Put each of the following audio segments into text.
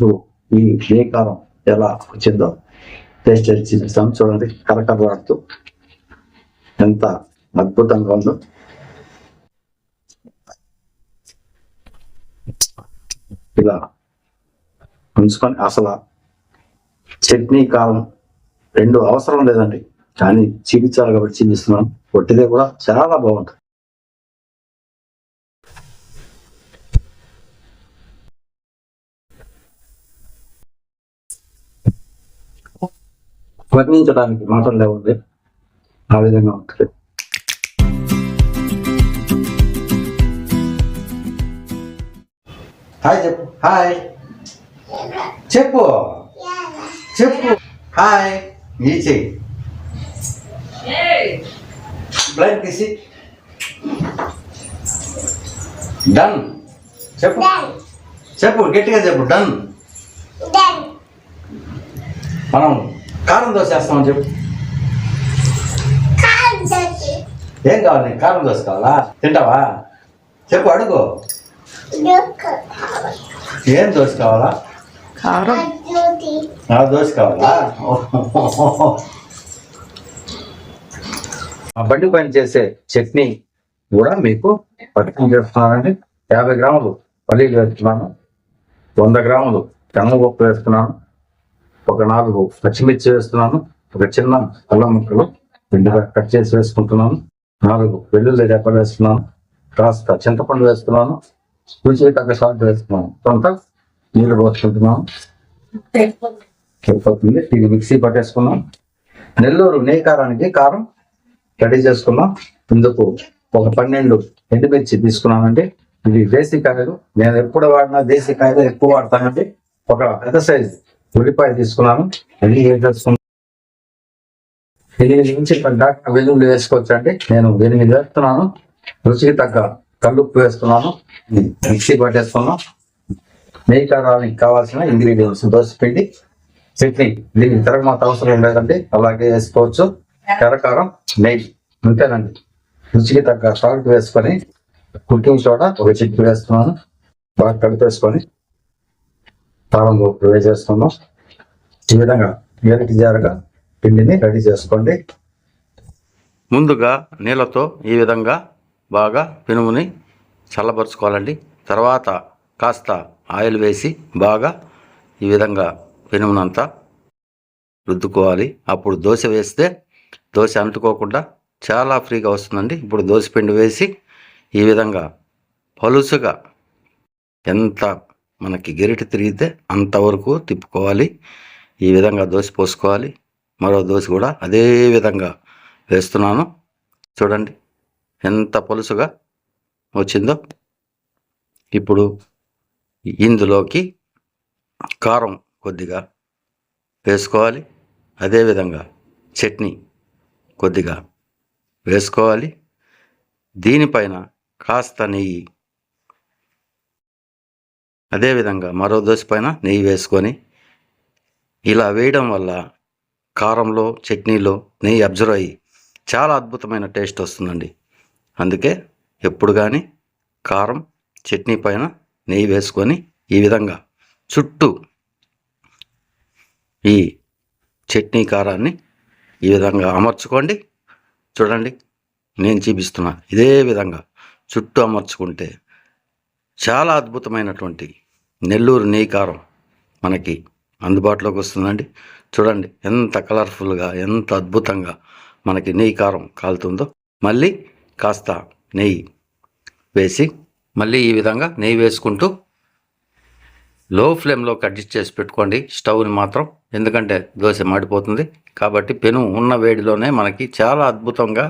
మీకు ఈ ఏ ఎలా వచ్చిందో టేస్ట్ చేసి చూడండి కరకరలాడుతూ. ఎంత అద్భుతంగా ఉందో. ఇలా ఉంచుకొని అసలు చట్నీ కారం రెండు అవసరం లేదండి. కానీ చీపించాలి కాబట్టి చూపిస్తున్నాను పొట్టిదే కూడా చాలా బాగుంటుంది. వర్ణించడానికి మాటలు లేవండి. ఆ విధంగా ఉంటుంది. హాయ్ చెప్పు. హాయ్. చెప్పు. చెప్పు. హాయ్. ఈ చెయ్యి. బ్లైండ్ తీసి. డన్. చెప్పు. చెప్పు గట్టిగా చెప్పు. డన్. మనం కారం దోశ వేస్తామని చెప్పు ఏం కావాలి నీకు? కారం దోశ కావాలా? తింటావా? చెప్పు అడుగు. ఏం దోశ కావాలా? కారం. ఆ దోశ. కావాలా? ఆ బండి పైన చేసే చట్నీ కూడా మీకు పట్టుకుని చేస్తున్నానండి యాభై గ్రాములు పల్లీలు వేస్తున్నాను. వంద గ్రాములు శనగపప్పు వేస్తున్నాను. ఒక నాలుగు పచ్చిమిర్చి వేస్తున్నాను. ఒక చిన్న అల్లం ముక్కలు రెండుగా కట్ చేసి వేసుకుంటున్నాను. నాలుగు వెల్లుల్లి రెప్పలు వేస్తున్నాను. కాస్త చింతపండు వేస్తున్నాను. రుచికి తగ్గ సాల్ట్ వేస్తున్నాను. కొంత నీళ్ళు పోసుకుంటున్నాను. సరిపోతుంది. ఇది మిక్సీ పట్టేసుకున్నాం. నెల్లూరు నెయ్యి కారానికి కారం రెడీ చేసుకున్నాం. ఇందుకు ఒక పన్నెండు ఎండుమిర్చి తీసుకున్నానండి. ఇవి దేశీ కాయలు. నేను ఎప్పుడు వాడినా దేశీ కాయలు ఎక్కువ వాడతానండి. ఒక పెద్ద సైజ్. ఉల్లిపాయ తీసుకున్నాను. ఎన్ని ఏం చేసుకున్నాను ఎనిమిది నుంచి దాకా వెల్లుల్లి వేసుకోవచ్చు అంటే నేను ఎనిమిది వేస్తున్నాను. రుచికి తగ్గ కళ్ళుప్పు వేస్తున్నాను. మిక్సీ పట్టేసుకున్నాం నెయ్యి కారానికి కావాల్సిన ఇంగ్రీడియంట్స్ దోశ పిండి చట్నీ. దీనికి తిరగమాత అవసరం లేదండి. అలాగే వేసుకోవచ్చు. ఎర్రకారం నెయ్యి అంతేనండి రుచికి తగ్గ సాల్ట్ వేసుకొని కుకింగ్ సోడా ఒక చిక్కు వేస్తున్నాను. బాగా కలిపేసుకొని తాళంలో గోపులు చేస్తున్నాం. ఈ విధంగా ఏరికి జారగా పిండిని రెడీ చేసుకోండి. ముందుగా నీళ్ళతో ఈ విధంగా బాగా పెనుముని చల్లబరుచుకోవాలండి. తర్వాత కాస్త ఆయిల్ వేసి బాగా ఈ విధంగా పెనుమునంతా రుద్దుకోవాలి. అప్పుడు దోశ వేస్తే దోశ అంటుకోకుండా చాలా ఫ్రీగా వస్తుందండి. ఇప్పుడు దోశ పిండి వేసి ఈ విధంగా పలుసుగా ఎంత మనకి గెరిటి తిరిగితే అంతవరకు తిప్పుకోవాలి. ఈ విధంగా దోశ పోసుకోవాలి. మరో దోశ కూడా అదే విధంగా వేస్తున్నాను. చూడండి ఎంత పొలుసుగా వచ్చిందో. ఇప్పుడు ఇందులోకి కారం కొద్దిగా వేసుకోవాలి. అదేవిధంగా చట్నీ కొద్దిగా వేసుకోవాలి. దీనిపైన కాస్త నెయ్యి అదేవిధంగా మరో దోశ పైన నెయ్యి వేసుకొని ఇలా వేయడం వల్ల కారంలో చట్నీలో నెయ్యి అబ్జర్వ్ అయ్యి చాలా అద్భుతమైన టేస్ట్ వస్తుందండి. అందుకే ఎప్పుడు కానీ కారం చట్నీ పైన నెయ్యి వేసుకొని ఈ విధంగా చుట్టూ ఈ చట్నీ కారాన్ని ఈ విధంగా అమర్చుకోండి. చూడండి నేను చూపిస్తున్నా. ఇదే విధంగా చుట్టూ అమర్చుకుంటే చాలా అద్భుతమైనటువంటి నెల్లూరు నెయ్యి కారం మనకి అందుబాటులోకి వస్తుందండి. చూడండి ఎంత కలర్ఫుల్గా ఎంత అద్భుతంగా మనకి నెయ్యి కారం కాలుతుందో. మళ్ళీ కాస్త నెయ్యి వేసి మళ్ళీ ఈ విధంగా నెయ్యి వేసుకుంటూ లో ఫ్లేమ్లో అడ్జస్ట్ చేసి పెట్టుకోండి. స్టవ్ని మాత్రం ఎందుకంటే దోశ మాడిపోతుంది. కాబట్టి పెను ఉన్న వేడిలోనే మనకి చాలా అద్భుతంగా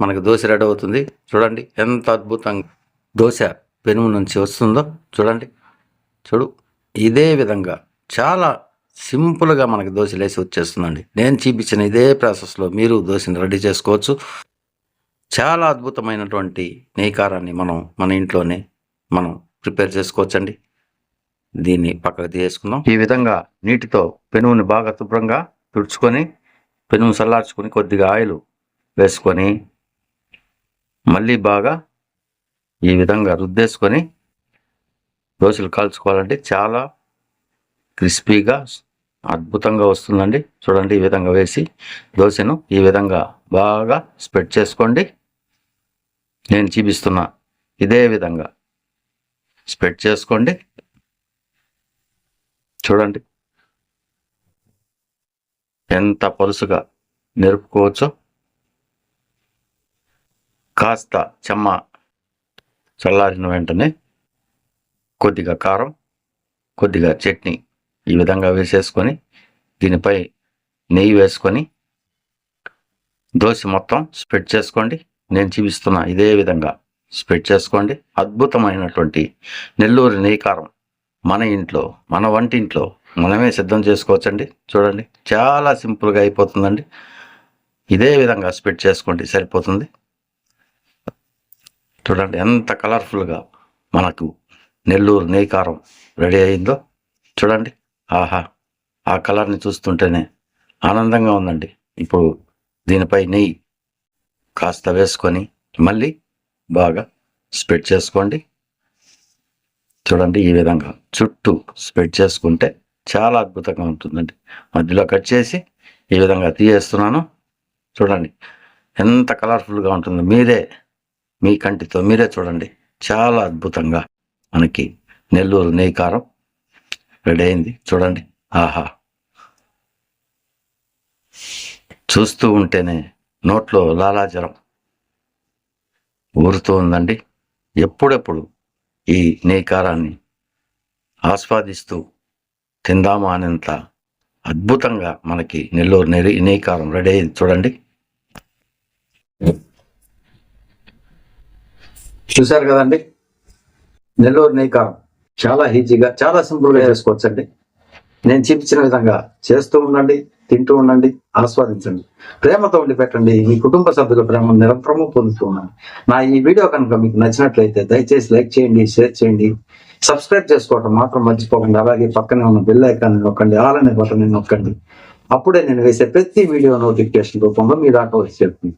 మనకి దోశ రెడీ అవుతుంది. చూడండి ఎంత అద్భుతంగా. దోశ పెనుము నుంచి వస్తుందో చూడండి. చూడు ఇదే విధంగా చాలా సింపుల్గా మనకి దోశలేసి వచ్చేస్తుందండి. నేను చూపించిన ఇదే ప్రాసెస్లో మీరు దోశని రెడీ చేసుకోవచ్చు. చాలా అద్భుతమైనటువంటి నేకారాన్ని మనం మన ఇంట్లోనే మనం ప్రిపేర్ చేసుకోవచ్చండి. దీన్ని పక్కకు తీసుకుందాం ఈ విధంగా నీటితో పెనుముని బాగా శుభ్రంగా తుడుచుకొని పెనుము చల్లార్చుకొని కొద్దిగా ఆయిల్ వేసుకొని మళ్ళీ బాగా ఈ విధంగా రుద్దేసుకొని దోశలు కాల్చుకోవాలంటే చాలా క్రిస్పీగా అద్భుతంగా వస్తుందండి. చూడండి ఈ విధంగా వేసి దోశను ఈ విధంగా బాగా స్ప్రెడ్ చేసుకోండి. నేను చూపిస్తున్నా ఇదే విధంగా స్ప్రెడ్ చేసుకోండి. చూడండి ఎంత పలుసుగా నెరుపుకోవచ్చో. కాస్త చెమ్మ చల్లారిన వెంటనే కొద్దిగా కారం కొద్దిగా చట్నీ ఈ విధంగా వేసేసుకొని దీనిపై నెయ్యి వేసుకొని దోశ మొత్తం స్ప్రెడ్ చేసుకోండి. నేను చూపిస్తున్నా ఇదే విధంగా స్ప్రెడ్ చేసుకోండి. అద్భుతమైనటువంటి నెల్లూరు నెయ్యి కారం మన ఇంట్లో మన వంటింట్లో మనమే సిద్ధం చేసుకోవచ్చండి. చూడండి చాలా సింపుల్గా అయిపోతుందండి. ఇదే విధంగా స్ప్రెడ్ చేసుకోండి సరిపోతుంది. చూడండి ఎంత కలర్ఫుల్గా మనకు నెల్లూరు నెయ్యి కారం రెడీ అయిందో చూడండి. ఆహా ఆ కలర్ని చూస్తుంటేనే ఆనందంగా ఉందండి. ఇప్పుడు దీనిపై నెయ్యి కాస్త వేసుకొని మళ్ళీ బాగా స్ప్రెడ్ చేసుకోండి. చూడండి ఈ విధంగా చుట్టూ స్ప్రెడ్ చేసుకుంటే చాలా అద్భుతంగా ఉంటుందండి. మధ్యలో కట్ చేసి ఈ విధంగా తీయేస్తున్నాను. చూడండి ఎంత కలర్ఫుల్గా ఉంటుందో మీరే మీ కంటితో మీరే చూడండి. చాలా అద్భుతంగా మనకి నెల్లూరు నెయ్యి కారం రెడీ అయింది. చూడండి. ఆహా. చూస్తూ ఉంటేనే నోట్లో లాలాజలం ఊరుతూ ఉందండి. ఎప్పుడెప్పుడు ఈ నెయ్యి కారాన్ని ఆస్వాదిస్తూ తిందామా అనేంత అద్భుతంగా మనకి నెల్లూరు నెయ్యి నెయ్యి కారం రెడీ అయింది. చూడండి. చూశారు కదండి? నెల్లూరు కారం చాలా ఈజీగా చాలా సింపుల్గా చేసుకోవచ్చండి. నేను చూపించిన విధంగా చేస్తూ ఉండండి తింటూ ఉండండి ఆస్వాదించండి. ప్రేమతో ఉండి పెట్టండి మీ కుటుంబ సభ్యుల ప్రేమ నిరంతరము పొందుతూ ఉన్నాను నా ఈ వీడియో కనుక మీకు నచ్చినట్లయితే దయచేసి లైక్ చేయండి షేర్ చేయండి. సబ్స్క్రైబ్ చేసుకోవటం మాత్రం మర్చిపోకండి. అలాగే పక్కనే ఉన్న బెల్ ఐకాన్ నొక్కండి ఆల్ అనే బటన్ నొక్కండి. అప్పుడే నేను వేసే ప్రతి వీడియో నోటిఫికేషన్ రూపంలో మీ దాకా వచ్చి చెప్తుంది